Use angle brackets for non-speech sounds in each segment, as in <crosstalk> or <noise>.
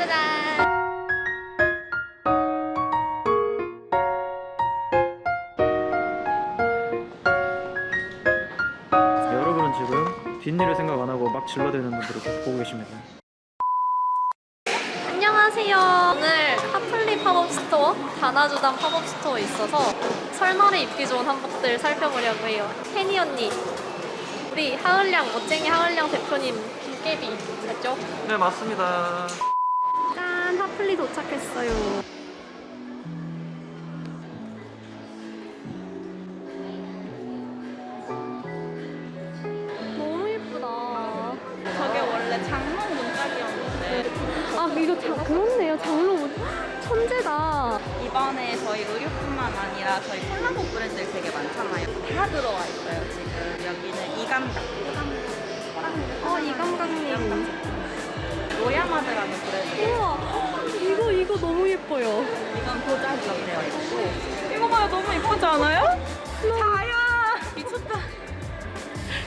짜자잔. 여러분은 지금 뒷일을 생각 안 하고 막 질러대는 분들을 보고 계십니다. 안녕하세요. 오늘 카플리 팝업 스토어, 다나주단 팝업 스토어에 있어서 설날에 입기 좋은 한복들 살펴보려고 해요. 혜니 언니, 우리 하을량, 멋쟁이 하을량 대표님 김깨비 맞죠? 네 맞습니다. 짠, 하플리 도착했어요. 너무 예쁘다. 저게 원래 장롱 문짝이었는데 아, 이거 자, 그렇네요. 장로 옷. 천재다. 이번에 저희 의류뿐만 아니라 저희 콜라보 브랜드들 되게 많잖아요. 다 들어와 있어요 지금. 여기는 이감각, 이감각, 어, 이감각님. 로야마드라는 브랜드. 우와, 이거, 이거 너무 예뻐요. 이건 도자기로 되어 있고. 이거 봐요, 너무 이쁘지 않아요? 자야 <laughs> 미쳤다.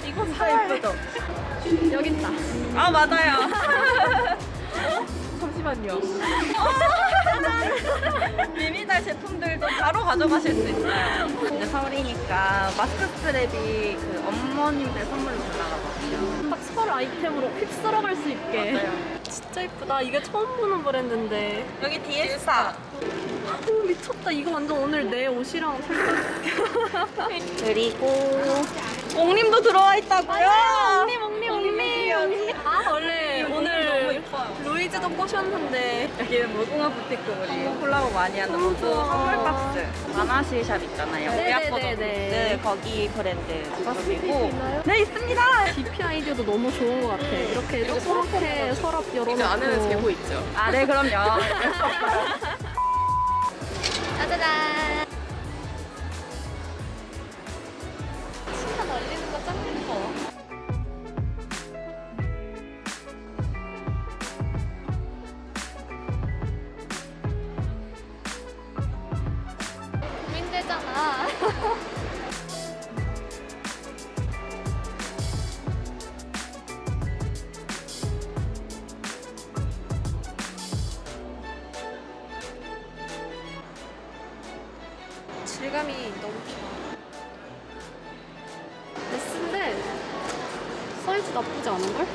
이거 진짜 예쁘죠? 여기 있다. 아 맞아요. <laughs> 잠시만요. <laughs> 미미달 제품들도 바로 가져가실 수 있어요. 이제 서울이니까 마스크 스트랩이 그 어머님들 선물로 잘 나가거든요. 딱 설 아이템으로 휩쓸어 갈 수 있게. 맞아요. 진짜 예쁘다. 이게 처음 보는 브랜드인데. 여기 디에스타 오, 미쳤다. 이거 완전 오늘 내 옷이랑 살짝. 그리고 옥님도 들어와 있다고요? 언니, 언니. 아, 원래 너무 오늘 루이즈도 꼬셨는데. 여기는 무궁화 부티크 우리 콜라보 많이 하는 곳도 좋아. 선물 박스 마나시샵 있잖아요. 네네네네. 네, 거기 브랜드 제품이고 있나요? 네 있습니다. DP 아이디어도 너무 좋은 것 같아. 이렇게 조그맣게 서랍 열어놓고. 이거 안에는 재고 있죠. 아 네 그럼요. <laughs> 짜자잔. 신나 날리는 거 짱 예뻐. 고민되잖아. <laughs> 질감이 너무 좋아. S인데 사이즈 나쁘지 않은걸?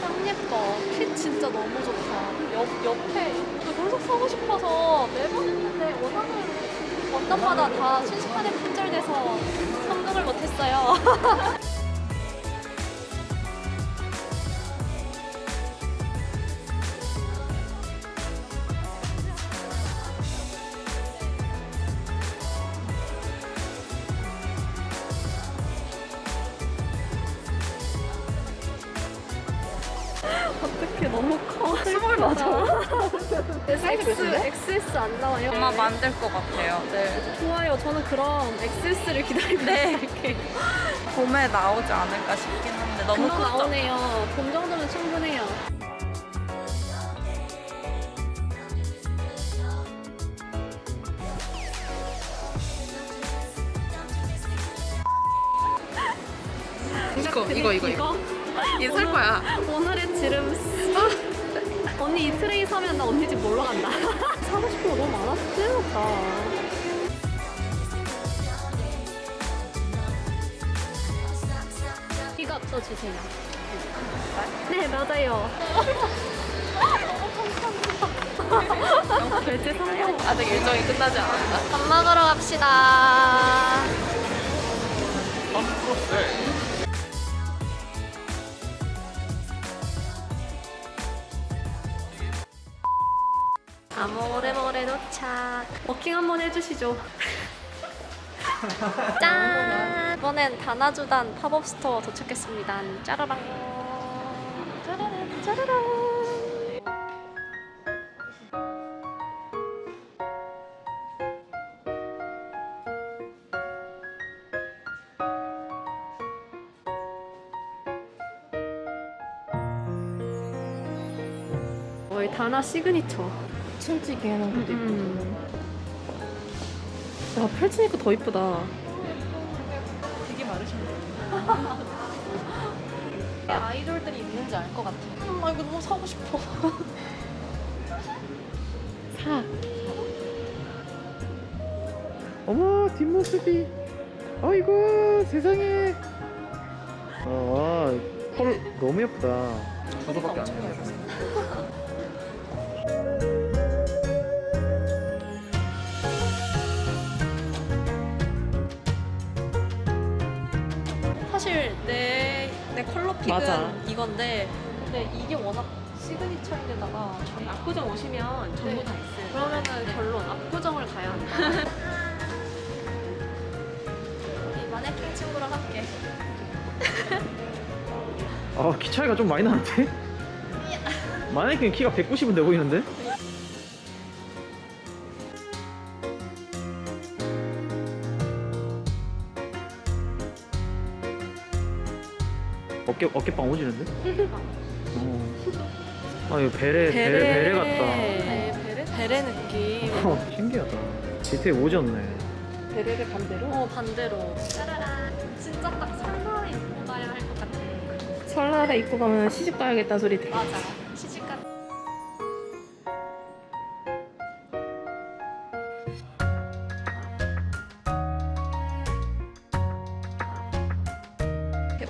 짱 예뻐. 핏 진짜 너무 좋다. 옆, 옆에 저 계속 사고 싶어서 매번 했는데 원하는 원단마다 다 순식간에 품절돼서 성공을 못했어요. <laughs> 어떻게 너무 커. 스몰 맞아. X, XS 안 나와요? 아마 만들 것 같아요. 네. 좋아요. 저는 그럼 XS를 기다리고 네. 있을게. 봄에 나오지 않을까 싶긴 한데 너무 금방 크죠? 나오네요. 봄 정도면 충분해요. 이거 이거 이거 이거. 살 거야. 오늘의 지름. 언니 이 트레이 사면 나 언니 집 놀러 간다. <laughs> 사고 싶은 거 너무 많아서. 이거 또 주세요. 네, 맞아요. <laughs> 결제 성공. 아직 일정이 끝나지 않았다. 밥 먹으러 갑시다. 아모레모레 도착. 워킹 한번 해주시죠. <laughs> 짠! 이번엔 다나주단 팝업 스토어 도착했습니다. 짜라랑. 짜라란, 짜라란. 거의 다나 시그니처. 펼치게 해놓은 것도 음, 음. 이쁘고. 와, 펼치니까 더 이쁘다. 되게 마르셨네. <laughs> 아이돌들이 있는지 알 것 같아. 음, 아, 이거 너무 사고 싶어. <laughs> 사. 어머, 뒷모습이. 어이구, 세상에. 아, 아 와, 펄 너무 예쁘다. 저도밖에 안 해요. 픽은 맞아. 이건데 근데 이게 워낙 시그니처인데다가 저희 압구정 오시면 전부 다 있어요. 그러면은 결론 압구정을 가야 한다. 이 <laughs> 마네킹 친구랑 함께 아 키 차이가 좀 많이 나는데? <laughs> 마네킹 키가 190은 돼 보이는데? 어깨 어깨빵 오지는데? <laughs> 어. 아 이거 베레 베레 베레 같다. 네, 베레 베레 느낌. 어, 신기하다. 디테일 오졌네. 베레를 반대로 어 반대로. 짜라란. 진짜 딱 설날에 입고 가야 할 것 같아. 설날에 입고 가면 시집 가야겠다 소리 들어. 맞아.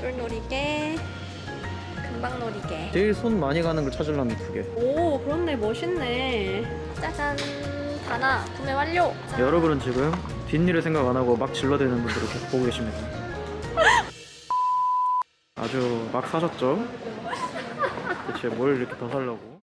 배불놀이개, 금방놀이개. 제일 손 많이 가는 걸 찾으려면 두 개. 오, 그렇네, 멋있네. 짜잔, 다나 구매 완료. 짠. 여러분은 지금 뒷일을 생각 안 하고 막 질러대는 분들을 계속 보고 계십니다. 아주 막 사셨죠? 대체 뭘 이렇게 더 살려고?